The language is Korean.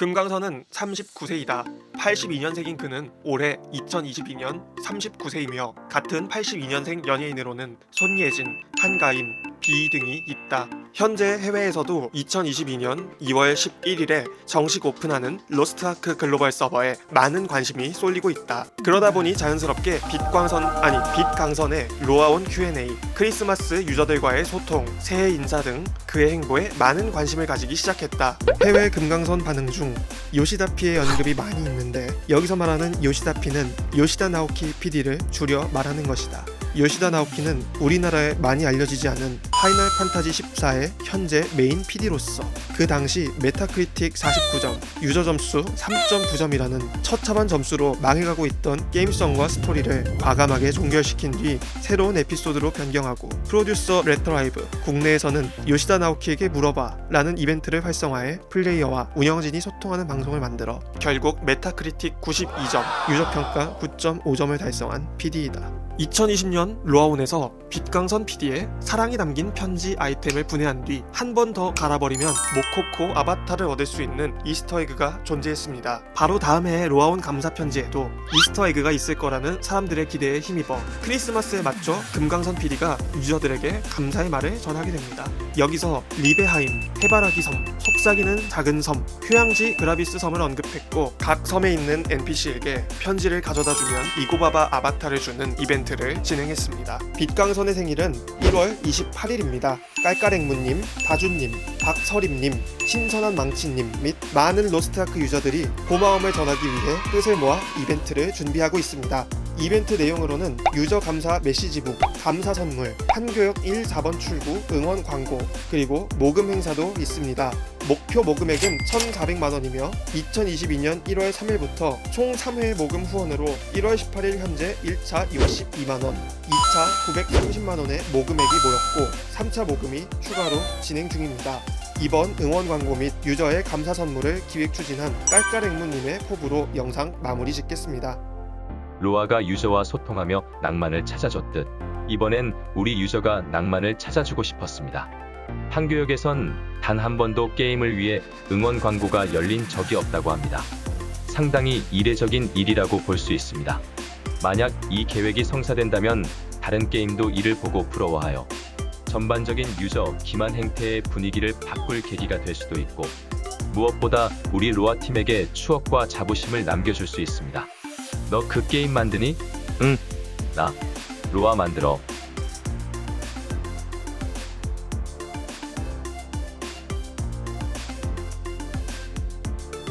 금강선은 39세이다. 82년생인 그는 올해 2022년 39세이며 같은 82년생 연예인으로는 손예진, 한가인, 비 등이 있다. 현재 해외에서도 2022년 2월 11일에 정식 오픈하는 로스트아크 글로벌 서버에 많은 관심이 쏠리고 있다. 그러다 보니 자연스럽게 빛광선 아니 빛강선의 로아온 Q&A, 크리스마스 유저들과의 소통, 새해 인사 등 그의 행보에 많은 관심을 가지기 시작했다. 해외 금강선 반응 중 요시다피의 언급이 많이 있는데 여기서 말하는 요시다피는 요시다 나오키 PD를 줄여 말하는 것이다. 요시다 나오키는 우리나라에 많이 알려지지 않은 파이널 판타지 14의 현재 메인 PD로서 그 당시 메타크리틱 49점, 유저 점수 3.9점이라는 처참한 점수로 망해가고 있던 게임성과 스토리를 과감하게 종결시킨 뒤 새로운 에피소드로 변경하고 프로듀서 레터라이브 국내에서는 요시다 나오키에게 물어봐 라는 이벤트를 활성화해 플레이어와 운영진이 소통하는 방송을 만들어 결국 메타크리틱 92점, 유저평가 9.5점을 달성한 PD이다. 2020년 로아온에서 빛강선 PD의 사랑이 담긴 편지 아이템을 분해한 뒤 한 번 더 갈아버리면 모코코 아바타를 얻을 수 있는 이스터에그가 존재했습니다. 바로 다음해 로아온 감사 편지에도 이스터에그가 있을 거라는 사람들의 기대에 힘입어 크리스마스에 맞춰 금강선 PD가 유저들에게 감사의 말을 전하게 됩니다. 여기서 리베하임, 해바라기 섬, 속삭이는 작은 섬, 휴양지 그라비스 섬을 언급했고 각 섬에 있는 NPC에게 편지를 가져다 주면 이고바바 아바타를 주는 이벤트 를 진행했습니다. 빛강선의 생일은 1월 28일입니다. 깔깔앵무님, 다준님, 박서림님, 신선한 망치님 및 많은 로스트아크 유저들이 고마움을 전하기 위해 뜻을 모아 이벤트를 준비하고 있습니다. 이벤트 내용으로는 유저 감사 메시지북, 감사 선물, 한교역 1, 4번 출구, 응원 광고, 그리고 모금 행사도 있습니다. 목표 모금액은 1,400만 원이며 2022년 1월 3일부터 총 3회 모금 후원으로 1월 18일 현재 1차 62만 원, 2차 930만 원의 모금액이 모였고 3차 모금이 추가로 진행 중입니다. 이번 응원 광고 및 유저의 감사 선물을 기획 추진한 깔깔앵무님의 포부로 영상 마무리 짓겠습니다. 로아가 유저와 소통하며 낭만을 찾아줬듯 이번엔 우리 유저가 낭만을 찾아주고 싶었습니다. 판교역에선 단 한 번도 게임을 위해 응원 광고가 열린 적이 없다고 합니다. 상당히 이례적인 일이라고 볼 수 있습니다. 만약 이 계획이 성사된다면 다른 게임도 이를 보고 부러워하여 전반적인 유저 기만 행태의 분위기를 바꿀 계기가 될 수도 있고 무엇보다 우리 로아 팀에게 추억과 자부심을 남겨줄 수 있습니다. 너 그 게임 만드니? 응. 나 로아 만들어.